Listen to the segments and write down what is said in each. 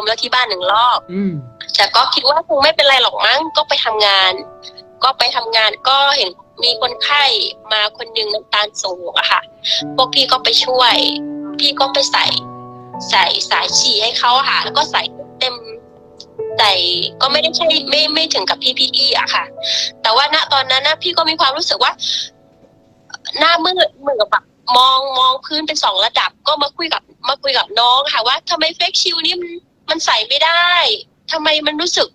มแล้วที่บ้านหนึ่งรอบอืมแต่ก็คิดว่าคงไม่เป็นไรหรอกมั้งก็ไปทำงาน ก็ไปทำงานก็เห็นมีคนไข้มาคนหนึงน้ำตาลสูงอะค่ะ พวกพี่ก็ไปช่วย พี่ก็ไปใส่ ใส่สายฉี่ให้เขาอะค่ะ แล้วก็ใส่เต็มใส่ก็ไม่ได้ใช่ไม่ไม่ถึงกับพี่พี่อะค่ะ แต่ว่าณตอนนั้นนะพี่ก็มีความรู้สึกว่า หน้ามืดเหมือนกับแบบมองมองพื้นเป็นสองระดับ ก็มาคุยกับมาคุยกับน้องค่ะว่าทำไมเฟกชิลนี่มัน มันใส่ไม่ได้ทำไมมันรู้สึก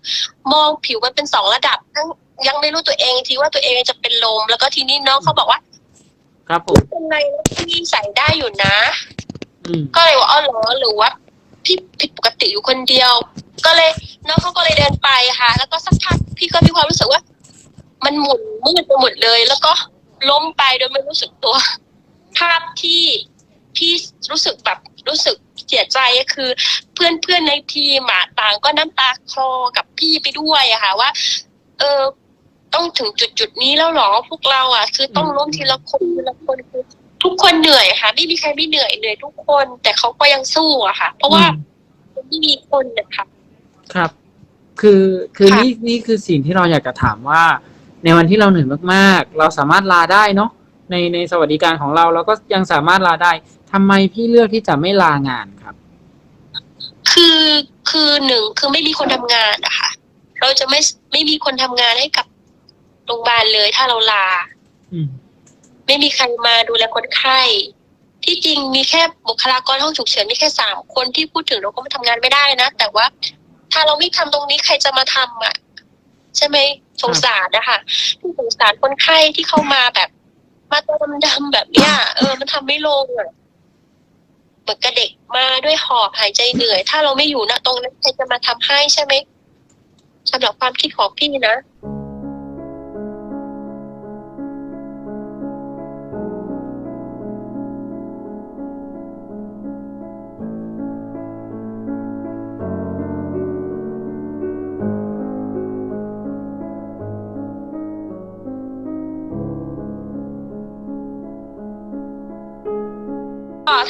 มองผิวมันเป็นสองระดับทั้งยังไม่รู้ตัวเองทีว่าตัวเองจะเป็นลม แล้วก็ทีนี้น้องเขาบอกว่า ครับผมเป็นไรพี่ใส่ได้อยู่นะอืมก็เลยว่าอ๋อเหรอหรือว่าพี่ผิดปกติอยู่คนเดียว ก็เลยน้องเขาก็เลยเดินไปค่ะ แล้วก็สักพักพี่ก็มีความรู้สึกว่า มันหมุนมืดไปหมดเลย แล้วก็ล้มไปโดยไม่รู้สึกตัว ภาพที่พี่รู้สึกแบบรู้สึก เสียใจก็คือเพื่อนเพื่อนๆในทีมอะต่างก็น้ำตาคลอกับพี่ไปด้วยอะค่ะว่า เออต้องถึงจุดจุดๆนี้แล้วเหรอพวกเราอะคือต้องล้มทีละคนทีละคนคือทุกคนเหนื่อยค่ะ ไม่มีใครไม่เหนื่อยเหนื่อยทุกคน แต่เขาก็ยังสู้อะค่ะ เพราะว่าอืมไม่มีคนนะคะครับ คือคือค่ะนี่นี่คือสิ่งที่เราอยากจะถามว่า ในวันที่เราเหนื่อยมาก ๆ เราสามารถลาได้เนาะในในสวัสดิการของเราเราก็ยังสามารถลาได้ ทำไมพี่เลือกที่จะไม่ลางานครับ คือคือหนึ่งคือไม่มีคนทำงานนะคะเราจะไม่ไม่มีคนทำงานให้กับโรงพยาบาลเลย ถ้าเราลา อืม ไม่มีใครมาดูแลคนไข้ ที่จริงมีแค่บุคลากรห้องฉุกเฉินมีแค่สามคนที่พูดถึงเราก็มาทำงานไม่ได้นะ แต่ว่า ถ้าเราไม่ทำตรงนี้ใครจะมาทำอะ ใช่ไหมสงสารนะคะที่สงสารคนไข้ที่เข้ามาแบบ มาตัวดำๆแบบเนี้ย เออ มันทำไม่ลงอะ เหมือนกับเด็กมาด้วยหอบหายใจเหนื่อย ถ้าเราไม่อยู่นะตรงนั้นใครจะมาทำให้ใช่ไหมสำหรับความคิดของพี่นะ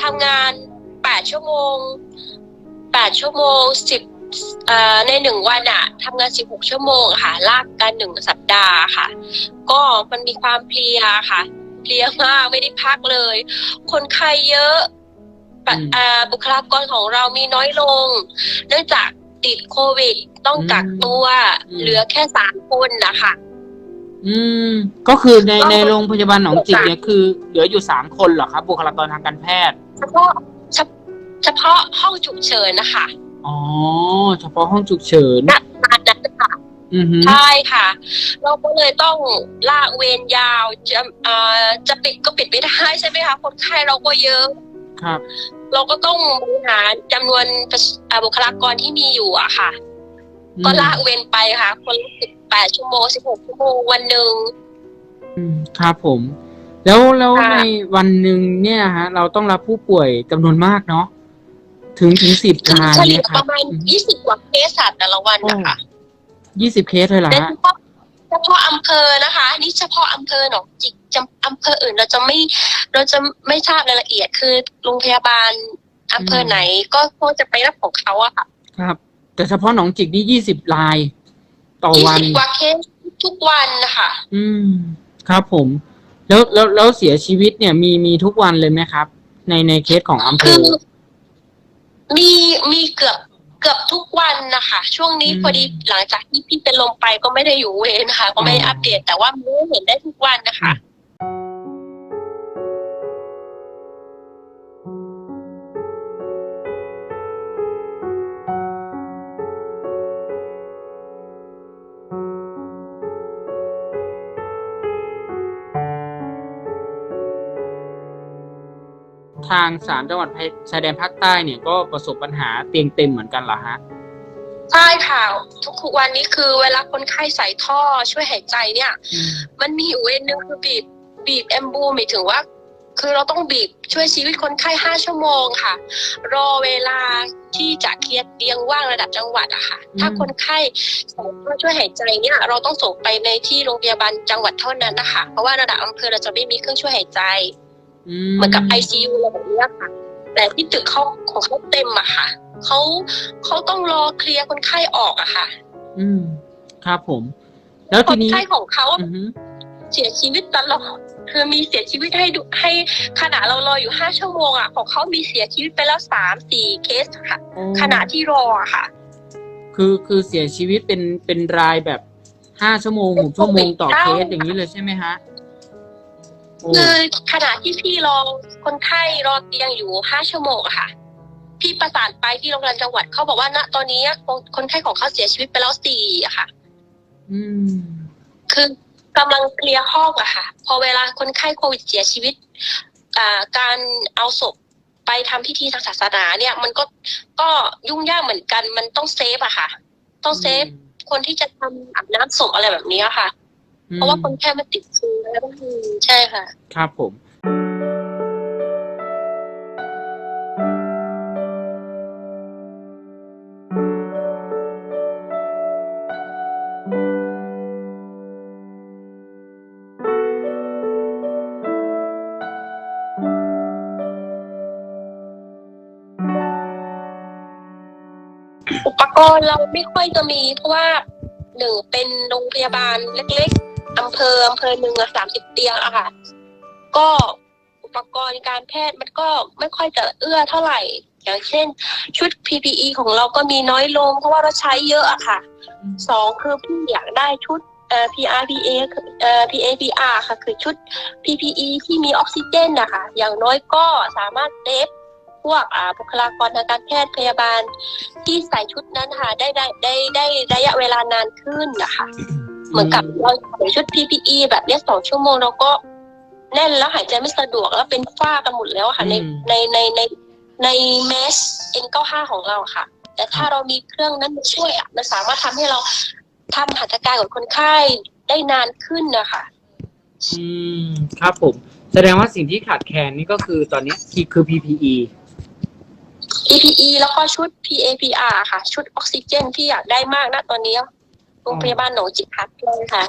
ทำงาน แปดชั่วโมงแปดชั่วโมงสิบเอ่อในหนึ่งวันอะทำงานสิบหกชั่วโมงอะค่ะ ลากกันหนึ่งสัปดาห์ค่ะ ก็มันมีความเพลียค่ะ เพลียมากไม่ได้พักเลย คนไข้เยอะปะอืมเอ่อบุคลากรของเรามีน้อยลง เนื่องจากติดโควิดต้องกักตัวอืมเหลือแค่สามคนนะคะอืม ก็คือในก็ในโรงพยาบาลหนองจิกเนี่ยคือ เหลืออยู่สามคนเหรอครับ บุคลากรทางการแพทย์เฉพาะ เฉพเฉพาะห้องฉุกเฉินนะคะอ๋อเฉพาะห้องฉุกเฉินณตอนนั้นค่ะอือฮึใช่ค่ะ เราก็เลยต้องลากเวรยาวจะเอ่อจะปิดก็ปิดไม่ได้ใช่ไหมคะคนไข้เราก็เยอะครับเราก็ต้องบริหารจำนวนประชอ่าบุคลากรที่มีอยู่อะค่ะอืมก็ลากเวรไปค่ะ คนสิบแปดชั่วโมงสิบหกชั่วโมงวันหนึ่งอืมครับผม แล้วแล้วค่ะในวันหนึ่งเนี่ยฮะ เราต้องรับผู้ป่วยจำนวนมากเนาะ ถึงถึงสิบคือรายเฉลี่เนี่ยยคปรับระมาณยี่สิบกว่าเคสอะแต่ละวันนะคะยี่สิบเคสเลยเหรอเป็นฮะ เฉพาะเฉพาะอำเภอนะคะ นี่เฉพาะอำเภอหนองจิกจำอำเภออื่นเราจะไม่เราจะไม่ทราบรายละเอียดคือโรงพยาบาลอำเภอไหนก็ก็จะไปรับของเขาอะค่ะครับ แต่เฉพาะหนองจิกนี่ยี่สิบราย ต่อยี่วัน สิบกว่าเคสทุกวันนะคะอืม ครับผม แล้วแล้วแล้วเสียชีวิตเนี่ยมีมีทุกวันเลยไหมครับ ในในเคสของอำเภคือ อ มีมีเกือบเกือบทุกวันนะคะ ช่วงนี้อืมพอดีหลังจากที่พี่เป็นลมไปก็ไม่ได้อยู่เวรนะคะ ก็ไม่ได้อ๋ออัอัปเดต แต่ว่ามีให้เห็นได้ทุกวันนะคะ ทางสามจังหวัดชายแดนภาคใต้เนี่ยก็ประสบปัญหาเตียงเต็มเหมือนกันเหรอฮะใช่ค่ะ ทุกๆวันนี้คือเวลาคนไข้ใส่ท่อช่วยหายใจเนี่ยอืมมันมีอยู่เวรหนึ่งคือบีบบีบแอมบูหมายถึงว่า คือเราต้องบีบช่วยชีวิตคนไข้ห้าชั่วโมงค่ะ รอเวลาที่จะเคลียร์เตียงว่างระดับจังหวัดอะค่ะ ถ้าคนไข้ใส่ท่อช่วยหายใจเนี่ย เราต้องส่งไปในที่โรงพยาบาลจังหวัดเท่านั้นนะคะเพราะว่าระดับอำเภอเราจะไม่มีเครื่องช่วยหายใจ เหมือนกับ ICU อะไรแบบเนี้ยค่ะ แต่ที่ตึกเขาของเขาเต็มอะค่ะเขาเขาต้องรอเคลียร์คนไข้ออกอะค่ะ อืม ครับผม แล้วคทีนนี้ไข้ของเขาอือฮึเสียชีวิตตลอดคือมีเสียชีวิตให้ดูให้ขณะเรารออยู่ห้าชั่วโมงอะของเขามีเสียชีวิตไปแล้วสามสี่เคสค่ะ โอ้ขณะที่รออะค่ะ คือคือเสียชีวิตเป็นเป็นรายแบบห้าชั่วโมงหกชั่วโมงต่อเคสอย่างนี้เลยใช่ไหมฮะโอ้ คือขณะที่พี่รอคนไข้รอเตียงอยู่ห้าชั่วโมงอะค่ะ พี่ประสานไปที่โรงพยาบาลจังหวัดเขาบอกว่าณตอนนี้คนคนไข้ของเขาเสียชีวิตไปแล้วสี่อะค่ะ อืม คือกำลังเคลียร์ห้องอะค่ะ พอเวลาคนไข้โควิดเสียชีวิตอ่าการเอาศพไปทำพิธีทางศาสนาเนี่ย มันก็ก็ยุ่งยากเหมือนกัน มันต้องเซฟอะค่ะ ต้องเซฟคนที่จะทำอาบน้ำศพอะไรแบบนี้อะค่ะ เพราะว่าคนแค่มาติดเชื้อ แล้วก็คือใช่ค่ะ ครับผม อุปกรณ์เราไม่ค่อยจะมีเพราะว่าหนึ่งเป็นโรงพยาบาลเล็กๆ อำเภออำเภอหนึ่งสามสิบเตียงอะค่ะ ก็อุปกรณ์การแพทย์มันก็ไม่ค่อยจะเอื้อเท่าไหร่ อย่างเช่น ชุด PPE ของเราก็มีน้อยลง เพราะว่าเราใช้เยอะอะค่ะสองคือพี่อยากได้ชุดเอ่อ PRPA เอ่อ PAPR ค่ะ คือชุด PPE ที่มีออกซิเจนนะคะอย่างน้อยก็สามารถเซฟพวกอ่าบุคลากรทางการแพทย์พยาบาลที่ใส่ชุดนั้นค่ะได้ได้ได้ได้ระยะเวลานานขึ้นนะคะ เหมือนกับเราใส่ชุด PPE แบบเนี้ยสองชั่วโมงเราก็แน่นแล้วหายใจไม่สะดวกแล้วเป็นฝ้ากันหมดแล้วอะค่ะ ในอืม ในในในในแมส N95 ของเราอะค่ะ แต่ถ้าเรามีเครื่องนั้นมาช่วยอะมันสามารถทำให้เราทำหัตถการกับคนไข้ได้นานขึ้นนะคะ อืมครับผม แสดงว่าสิ่งที่ขาดแคลนนี่ก็คือตอนนี้คือ PPE PPE แล้วก็ชุด PAPR ค่ะ ชุดออกซิเจนที่อยากได้มากนะตอนนี้ โรงพยาบาลหนองจิตพัฒน์เลยค่ะ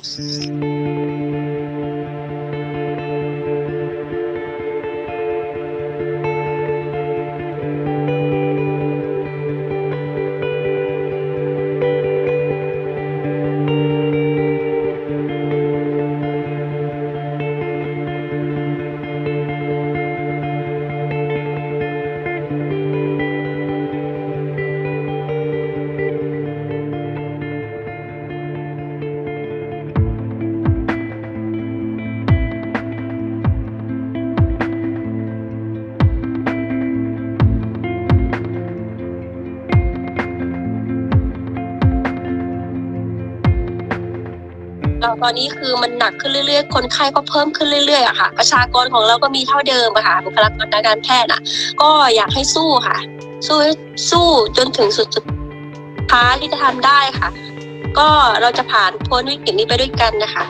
ตอนนี้คือมันหนักขึ้นเรื่อยๆ คนไข้ก็เพิ่มขึ้นเรื่อยๆอะค่ะ ประชากรของเราก็มีเท่าเดิมอะค่ะ บุคลากรทางการแพทย์อะก็อยากให้สู้ค่ะ สู้ให้สู้จนถึงสุดสุดท้ายที่จะทำได้ค่ะ ก็เราจะผ่านพ้นวิกฤตนี้ไปด้วยกันนะคะ